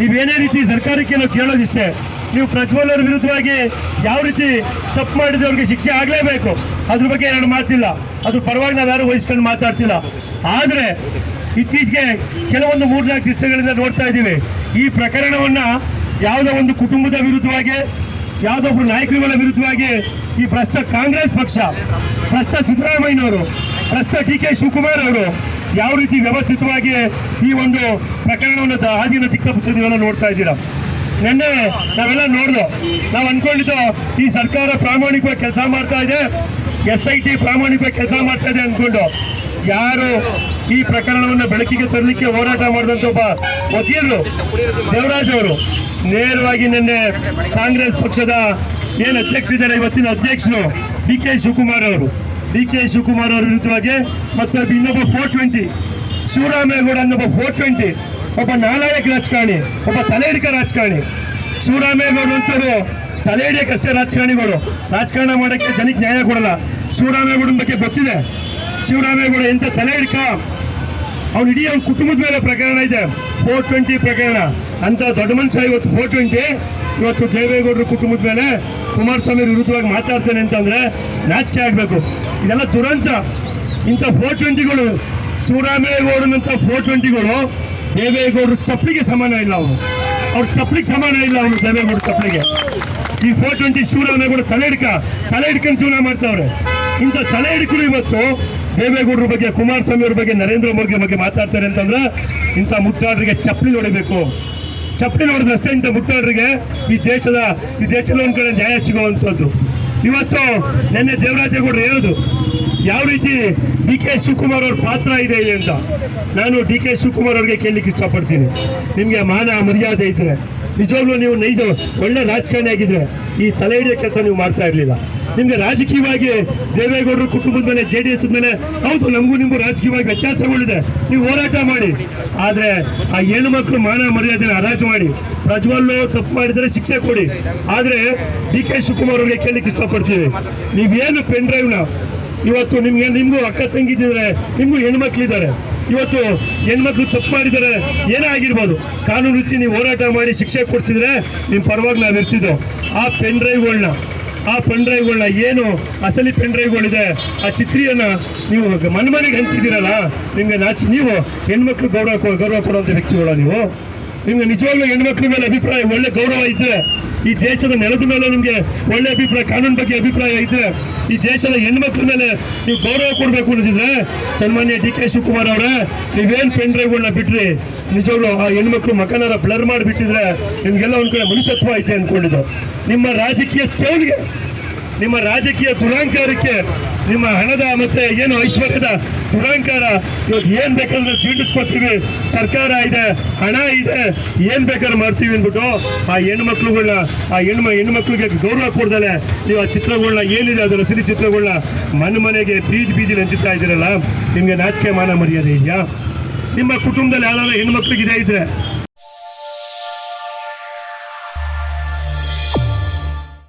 ನೀವೇನೇ ರೀತಿ ಸರ್ಕಾರಕ್ಕೆ ನಾವು ಕೇಳೋದಿಷ್ಟೇ, ನೀವು ಪ್ರಜ್ವಲ್ ವಿರುದ್ಧವಾಗಿ ಯಾವ ರೀತಿ ತಪ್ಪು ಮಾಡಿದ್ರೆ ಅವ್ರಿಗೆ ಶಿಕ್ಷೆ ಆಗಲೇಬೇಕು? ಅದ್ರ ಬಗ್ಗೆ ಎರಡು ಮಾತಿಲ್ಲ. ಅದ್ರ ಪರವಾಗಿ ನಾವು ಯಾರು ವಹಿಸ್ಕೊಂಡು ಮಾತಾಡ್ತಿಲ್ಲ. ಆದರೆ ಇತ್ತೀಚೆಗೆ ಕೆಲವೊಂದು ಮೂರ್ನಾಲ್ಕು ದಿವಸಗಳಿಂದ ನೋಡ್ತಾ ಇದ್ದೀವಿ. ಈ ಪ್ರಕರಣವನ್ನ ಯಾವುದೋ ಒಂದು ಕುಟುಂಬದ ವಿರುದ್ಧವಾಗಿ, ಯಾವುದೋ ಒಬ್ಬ ನಾಯಕರುಗಳ ವಿರುದ್ಧವಾಗಿ ಈ ಭ್ರಷ್ಟ ಕಾಂಗ್ರೆಸ್ ಪಕ್ಷ, ಭ್ರಷ್ಟ ಸಿದ್ದರಾಮಯ್ಯನವರು, ಭ್ರಷ್ಟ ಡಿ ಕೆ ಶಿವಕುಮಾರ್ ಅವರು ಯಾವ ರೀತಿ ವ್ಯವಸ್ಥಿತವಾಗಿ ಈ ಒಂದು ಪ್ರಕರಣವನ್ನು ಹಾದಿನ ದಿಕ್ಕಪಿಸೋದನ್ನ ನೋಡ್ತಾ ಇದ್ದೀರಾ? ನಿನ್ನೆ ನಾವೆಲ್ಲ ನೋಡ್ದು, ನಾವು ಅನ್ಕೊಂಡಿದ್ದು ಈ ಸರ್ಕಾರ ಪ್ರಾಮಾಣಿಕವಾಗಿ ಕೆಲಸ ಮಾಡ್ತಾ ಇದೆ, ಎಸ್ ಐ ಟಿ ಪ್ರಾಮಾಣಿಕವಾಗಿ ಕೆಲಸ ಮಾಡ್ತಾ ಇದೆ ಅನ್ಕೊಂಡು. ಯಾರು ಈ ಪ್ರಕರಣವನ್ನು ಬೆಳಕಿಗೆ ತರಲಿಕ್ಕೆ ಹೋರಾಟ ಮಾಡಿದಂತ ಒಬ್ಬ ವಕೀಲರು, ದೇವರಾಜ್ ಅವರು. ನೇರವಾಗಿ ನಿನ್ನೆ ಕಾಂಗ್ರೆಸ್ ಪಕ್ಷದ ಏನು ಅಧ್ಯಕ್ಷರಿದ್ದಾರೆ, ಇವತ್ತಿನ ಅಧ್ಯಕ್ಷರು ಡಿ ಕೆ ಶಿವಕುಮಾರ್ ಅವರು. ಡಿ ಕೆ ಶಿವಕುಮಾರ್ ಅವರ ವಿರುದ್ಧವಾಗಿ ಮತ್ತು ಇನ್ನೊಬ್ಬ ಫೋರ್ ಟ್ವೆಂಟಿ ಶಿವರಾಮೇಗೌಡ ಅನ್ನೊಬ್ಬ ಫೋರ್ ಟ್ವೆಂಟಿ ಒಬ್ಬ ನಾಲಾಯಕ ರಾಜಕಾರಣಿ, ಒಬ್ಬ ತಲೆ ಹಿಡಿಕ ರಾಜಕಾರಣಿ ಶಿವರಾಮೇಗೌಡ ಅಂತವರು ತಲೆ ಹಿಡಿಯಕ್ಕಷ್ಟೇ ರಾಜಕಾರಣಿಗಳು. ರಾಜಕಾರಣ ಮಾಡೋಕ್ಕೆ ಜನಕ್ಕೆ ನ್ಯಾಯ ಕೊಡಲ್ಲ. ಶಿವರಾಮೇಗೌಡನ ಬಗ್ಗೆ ಗೊತ್ತಿದೆ. ಶಿವರಾಮೇಗೌಡ ಎಂತ ತಲೆ ಹಿಡ್ಕ ಅವ್ನು ಇಡೀ ಅವ್ನ ಕುಟುಂಬದ ಮೇಲೆ ಪ್ರಕರಣ ಇದೆ. ಫೋರ್ ಟ್ವೆಂಟಿ ಪ್ರಕರಣ. ಅಂತ ದೊಡ್ಡ ಮನುಷ್ಯ ಇವತ್ತು ಫೋರ್ ಟ್ವೆಂಟಿ ಇವತ್ತು ದೇವೇಗೌಡರ ಕುಟುಂಬದ ಮೇಲೆ ಕುಮಾರಸ್ವಾಮಿ ವಿರುದ್ಧವಾಗಿ ಮಾತಾಡ್ತಾನೆ ಅಂತಂದ್ರೆ ನಾಚಿಕೆ ಆಗ್ಬೇಕು. ಇದೆಲ್ಲ ದುರಂತ. ಇಂಥ ಫೋರ್ ಟ್ವೆಂಟಿಗಳು ಶಿವರಾಮೇಗೌಡನಂತ ಫೋರ್ ಟ್ವೆಂಟಿಗಳು ದೇವೇಗೌಡರು ಚಪ್ಪಲಿಗೆ ಸಮಾನ ಇಲ್ಲ ಅವರು. ಅವ್ರ ಚಪ್ಪಲಿಗೆ ಸಮಾನ ಇಲ್ಲ ಅವರು ದೇವೇಗೌಡ ಚಪ್ಪಲಿಗೆ. ಈ ಫೋರ್ ಟ್ವೆಂಟಿ ಶಿವರಾಮೇಗೌಡ ತಲೆ ಹಿಡ್ಕ, ತಲೆ ಹಿಡ್ಕೊಂಡು ಜೀವನ ಮಾಡ್ತಾವ್ರೆ. ಇಂಥ ತಲೆ ಹಿಡ್ಕರು ಇವತ್ತು ದೇವೇಗೌಡರ ಬಗ್ಗೆ ಕುಮಾರಸ್ವಾಮಿ ಅವ್ರ ಬಗ್ಗೆ, ನರೇಂದ್ರ ಮೋದಿ ಬಗ್ಗೆ ಮಾತಾಡ್ತಾರೆ ಅಂತಂದ್ರೆ ಇಂಥ ಮುಟ್ಟಾಳರಿಗೆ ಚಪ್ಪಲಿ ಹೊಡಿಬೇಕು. ಚಪ್ಪಲಿ ಹೊಡೆದ್ರಷ್ಟೇ ಇಂಥ ಮುಟ್ಟಾಳರಿಗೆ ಈ ದೇಶದ ಈ ದೇಶದ ಒಂದ್ ಕಡೆ ನ್ಯಾಯ ಸಿಗುವಂಥದ್ದು. ಇವತ್ತು ನಿನ್ನೆ ದೇವರಾಜೇಗೌಡರು ಹೇಳುದು, ಯಾವ ರೀತಿ ಡಿ ಕೆ ಶಿವಕುಮಾರ್ ಅವ್ರ ಪಾತ್ರ ಇದೆ ಅಂತ. ನಾನು ಡಿ ಕೆ ಶಿವಕುಮಾರ್ ಅವ್ರಿಗೆ ಕೇಳಲಿಕ್ಕೆ ಇಷ್ಟಪಡ್ತೀನಿ. ನಿಮಗೆ ಮಾನ ಮರ್ಯಾದೆ ಇದ್ರೆ, ನಿಜವಾಗ್ಲೂ ನೀವು ನೈಜ ಒಳ್ಳೆ ರಾಜಕಾರಣಿ ಆಗಿದ್ರೆ ಈ ತಲೆ ಹಿಡಿಯೋ ಕೆಲಸ ನೀವು ಮಾಡ್ತಾ ಇರಲಿಲ್ಲ. ನಿಮ್ಗೆ ರಾಜಕೀಯವಾಗಿ ದೇವೇಗೌಡರು ಕುಟುಂಬದ ಮೇಲೆ, ಜೆ ಡಿ ಎಸ್ ಮೇಲೆ, ಹೌದು, ನಮಗೂ ನಿಮಗೂ ರಾಜಕೀಯವಾಗಿ ವ್ಯತ್ಯಾಸಗಳಿದೆ. ನೀವು ಹೋರಾಟ ಮಾಡಿ. ಆದ್ರೆ ಆ ಹೆಣ್ಣು ಮಕ್ಕಳು ಮಾನ ಮರ್ಯಾದೆನ ಹರಾಜು ಮಾಡಿ. ಪ್ರಜ್ವಲ್ ತಪ್ಪು ಮಾಡಿದ್ರೆ ಶಿಕ್ಷೆ ಕೊಡಿ. ಆದ್ರೆ ಡಿ ಕೆ ಶಿವಕುಮಾರ್ ಅವ್ರಿಗೆ ಕೇಳಲಿಕ್ಕೆ ಇಷ್ಟಪಡ್ತೀವಿ. ನೀವೇನು ಪೆನ್ ಡ್ರೈವ್ನ? ಇವತ್ತು ನಿಮ್ಗೆ, ನಿಮಗೂ ಅಕ್ಕ ತಂಗಿದ್ದಿದ್ರೆ ನಿಮಗೂ ಹೆಣ್ಮಕ್ಳಿದ್ದಾರೆ. ಇವತ್ತು ಹೆಣ್ಮಕ್ಳು ತಪ್ಪು ಮಾಡಿದ್ದಾರೆ ಏನೇ ಆಗಿರ್ಬೋದು ಕಾನೂನು ರೀತಿ ನೀವು ಹೋರಾಟ ಮಾಡಿ ಶಿಕ್ಷೆ ಕೊಡಿಸಿದ್ರೆ ನಿಮ್ಮ ಪರವಾಗಿ ನಾವು ಇರ್ತಿದ್ದೋ? ಆ ಪೆನ್ ಡ್ರೈವ್ಗಳನ್ನ ಆ ಪೆನ್ ಡ್ರೈವ್ಗಳನ್ನ ಏನು ಅಸಲಿ ಪೆನ್ ಡ್ರೈವ್ಗಳಿದೆ ಆ ಚಿತ್ರಿಯನ್ನ ನೀವು ಮನೆ ಮನೆಗೆ ಹಂಚಿದ್ದೀರಲ್ಲ, ನಿಮಗೆ ನಾಚಿ ನೀವು ಹೆಣ್ಮಕ್ಳು ಗೌರವ ಗೌರವ ಕೊಡುವಂಥ ವ್ಯಕ್ತಿಗಳ ನೀವು? ನಿಮ್ಗೆ ನಿಜವಾಗ್ಲೂ ಹೆಣ್ಮಕ್ಳ ಮೇಲೆ ಅಭಿಪ್ರಾಯ ಒಳ್ಳೆ ಗೌರವ ಇದ್ರೆ, ಈ ದೇಶದ ನೆಲದ ಮೇಲೆ ನಿಮ್ಗೆ ಒಳ್ಳೆ ಅಭಿಪ್ರಾಯ, ಕಾನೂನು ಬಗ್ಗೆ ಅಭಿಪ್ರಾಯ ಇದ್ರೆ, ಈ ದೇಶದ ಹೆಣ್ಮಕ್ಳ ಮೇಲೆ ನೀವು ಗೌರವ ಕೊಡಬೇಕು ಅನ್ನೋದಿದ್ರೆ ಸನ್ಮಾನ್ಯ ಡಿ ಕೆ ಶಿವಕುಮಾರ್ ಅವರೇ, ನೀವೇನ್ ಪೆನ್ ಡ್ರೈವ್ಗಳನ್ನ ಬಿಟ್ರಿ, ನಿಜವಾಗ್ಲೂ ಆ ಹೆಣ್ಮಕ್ಳು ಮಕನಾರ ಬ್ಲರ್ ಮಾಡಿಬಿಟ್ಟಿದ್ರೆ, ನಿಮ್ಗೆಲ್ಲ ಒಂದ್ ಕಡೆ ಮನುಷ್ಯತ್ವ ಐತೆ ಅನ್ಕೊಂಡಿದ್ದು ನಿಮ್ಮ ರಾಜಕೀಯ ಚೌಲಿಗೆ ನಿಮ್ಮ ರಾಜಕೀಯ ದುರಾಂಕಾರಕ್ಕೆ ನಿಮ್ಮ ಹಣದ ಮತ್ತೆ ಏನು ಐಶ್ವರ್ಯದ ದುರಾಂಕಾರ ಇವತ್ತು ಏನ್ ಬೇಕಾದ್ರೆ ಜೀರ್ಣಿಸ್ಕೊತೀವಿ ಸರ್ಕಾರ ಇದೆ, ಹಣ ಇದೆ, ಏನ್ ಬೇಕಾದ್ರೆ ಮಾಡ್ತೀವಿ ಅಂದ್ಬಿಟ್ಟು ಆ ಹೆಣ್ಮಕ್ಳುಗಳನ್ನ ಆ ಹೆಣ್ಮ ಹೆಣ್ಮಕ್ಳಿಗೆ ಗೌರವ ಕೊಡ್ದಲೆ. ನೀವು ಆ ಚಿತ್ರಗಳನ್ನ ಏನಿದೆ ಅದರ ಸಿರಿ ಚಿತ್ರಗಳನ್ನ ಮನೆ ಮನೆಗೆ ಬೀದಿ ಬೀದಿಲಿ ನಂಚುತ್ತಾ ಇದ್ದೀರಲ್ಲ, ನಿಮ್ಗೆ ನಾಚಿಕೆ ಮಾನ ಮರ್ಯಾದೆ ಇದೆಯಾ? ನಿಮ್ಮ ಕುಟುಂಬದಲ್ಲಿ ಯಾವ್ದಾದ್ರು ಹೆಣ್ಮಕ್ಳಿಗೆ ಇದೇ ಇದ್ರೆ